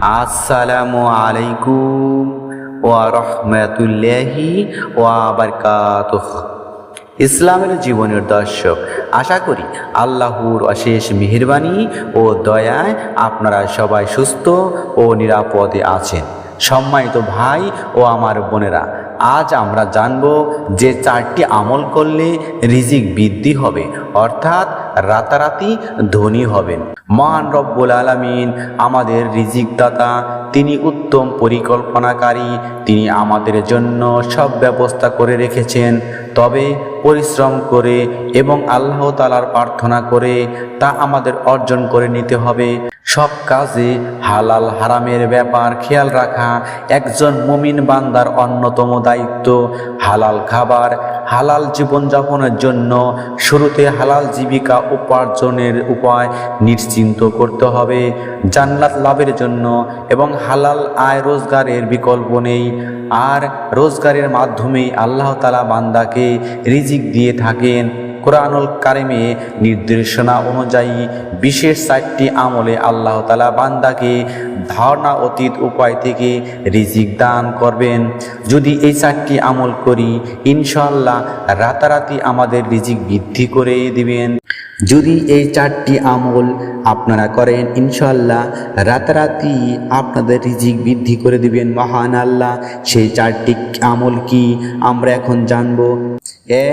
আসসালামু আলাইকুম ওয়া রহমাতুল্লাহি ওয়া বারকাতুহ। ইসলামের জীবনের দর্শক, আশা করি আল্লাহর অশেষ মেহেরবানি ও দয়ায় আপনারা সবাই সুস্থ ও নিরাপদে আছেন। সম্মানিত ভাই ও আমার বোনেরা, আজ আমরা জানব যে চারটি আমল করলে রিজিক বৃদ্ধি হবে, অর্থাৎ রাতারাতি ধনী হবেন। মহান রব্বুল আলামিন আমাদের রিজিক দাতা তিনি উত্তম পরিকল্পনাকারী, তিনি আমাদের জন্য সব ব্যবস্থা করে রেখেছেন। তবে পরিশ্রম করে এবং আল্লাহ তালার প্রার্থনা করে তা আমাদের অর্জন করে নিতে হবে। সব কাজে হালাল হারামের ব্যাপার খেয়াল রাখা একজন মুমিন বান্দার অন্যতম দায়িত্ব। হালাল খাবার, হালাল জীবনযাপনের জন্য শুরুতে হালাল জীবিকা উপার্জনের উপায় নিশ্চিন্ত করতে হবে। জান্নাত লাভের জন্য এবং হালাল আয় রোজগারের বিকল্প নেই। আর রোজগারের মাধ্যমেই আল্লাহ তালা বান্দাকে রিজিক দিয়ে থাকেন। কোরআনুল কারিমে নির্দেশনা অনুযায়ী বিশেষ চারটি আমলে আল্লাহ তালা বান্দাকে ধারণা অতীত উপায় থেকে রিজিক দান করবেন। যদি এই চারটি আমল করি ইনশাল্লাহ রাতারাতি আমাদের রিজিক বৃদ্ধি করে দিবেন। যদি এই চারটি আমল আপনারা করেন ইনশাল্লাহ রাতারাতি আপনাদের রিজিক বৃদ্ধি করে দিবেন, মহান আল্লাহ। সেই চারটি আমল কি আমরা এখন জানব?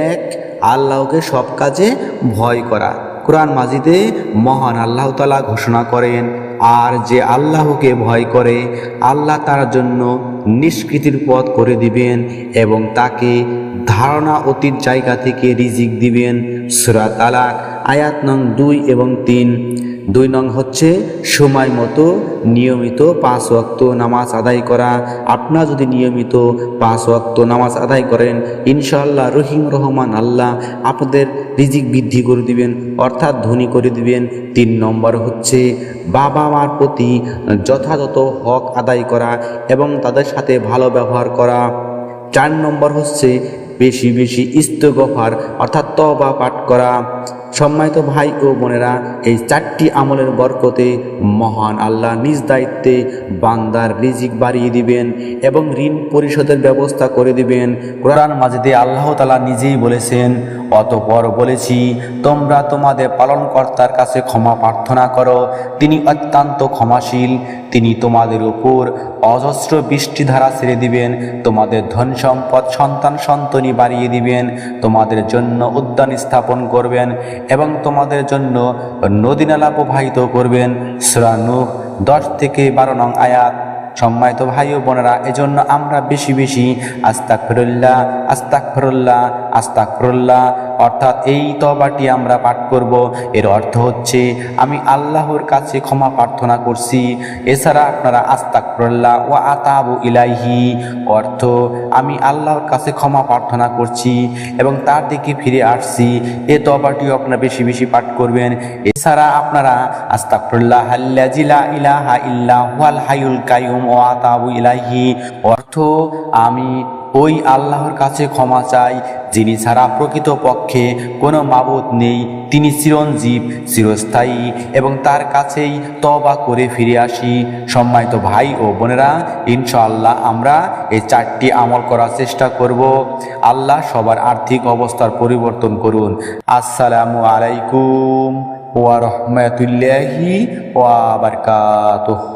এক, আল্লাহকে সব কাজে ভয় করা। কোরআন মাজিদে মহান আল্লাহ তালা ঘোষণা করেন, আর যে আল্লাহকে ভয় করে, আল্লাহ তার জন্য নিষ্কৃতির পথ করে দিবেন এবং তাকে ধারণা অতীত জায়গা থেকে রিজিক দিবেন। সুরা তালাক, আয়াত নং দুই এবং তিন। দুই নং হচ্ছে সময় মতো নিয়মিত পাঁচ ওয়াক্ত নামাজ আদায় করা। আপনারা যদি নিয়মিত পাঁচ ওয়াক্ত নামাজ আদায় করেন, ইনশাআল্লাহ রহিম রহমান আল্লাহ আপনাদের রিজিক বৃদ্ধি করে দিবেন, অর্থাৎ ধনী করে দিবেন। তিন নম্বর হচ্ছে বাবা মার প্রতি যথাযথ হক আদায় করা এবং তাদের সাথে ভালো ব্যবহার করা। চার নম্বর হচ্ছে বেশি বেশি ইস্তগফার, অর্থাৎ তবা পাঠ করা। সম্মানিত ভাই ও বোনেরা, এই চারটি আমলের বরকতে মহান আল্লাহ নিজ দায়িত্বে বান্দার রিজিক বাড়িয়ে দিবেন এবং ঋণ পরিশোধের ব্যবস্থা করে দিবেন। কোরআন মাজিদে আল্লাহ তালা নিজেই বলেছেন অতপর বলেছি, তোমরা তোমাদের পালনকর্তার কাছে ক্ষমা প্রার্থনা করো। তিনি অত্যন্ত ক্ষমাশীল, তিনি তোমাদের উপর অজস্র বৃষ্টিধারা ছেড়ে দিবেন, তোমাদের ধন সম্পদ সন্তান সন্তনি বাড়িয়ে দিবেন, তোমাদের জন্য উদ্যান স্থাপন করবেন এবং তোমাদের জন্য নদী নালা প্রবাহিত করবেন। সুরানুক দশ থেকে বারো নং আয়াত। সম্মানিত ভাই ও বোনেরা এজন্য আমরা বেশি বেশি আস্তাক ফিরুল্লাহ আস্তাক ফিরুল্লাহ আস্তাক ফিরুল্লাহ অর্থাৎ এই তবাটি আমরা পাঠ করব। এর অর্থ হচ্ছে, আমি আল্লাহর কাছে ক্ষমা প্রার্থনা করছি। এছাড়া আপনারা আস্তাক ফিরুল্লাহ ও আতাবু ইলাইহি, অর্থ, আমি আল্লাহর কাছে ক্ষমা প্রার্থনা করছি এবং তার দিকে ফিরে আসছি। এ তবাটিও আপনারা বেশি বেশি পাঠ করবেন। এছাড়া আপনারা আস্তাকফিরুল্লাহ আল্লাজিলা ইলাহা ইল্লা হুয়াল হাইউল কাইয়ুম ও আতাবু ইলাইহি, অর্থ, আমি ওই আল্লাহর কাছে ক্ষমা চাই, যিনি ছাড়া প্রকৃত পক্ষে কোনো মাবুদ নেই। তিনি চিরঞ্জীব, চিরস্থায়ী এবং তার কাছেই তবা করে ফিরে আসি। সম্মানিত ভাই ও বোনেরা, ইনশাআল্লাহ আমরা এই চারটি আমল করার চেষ্টা করব। আল্লাহ সবার আর্থিক অবস্থার পরিবর্তন করুন। আসসালামু আলাইকুম ওয়া রহমাতুল্লাহি ওয়া বারকাতুহু।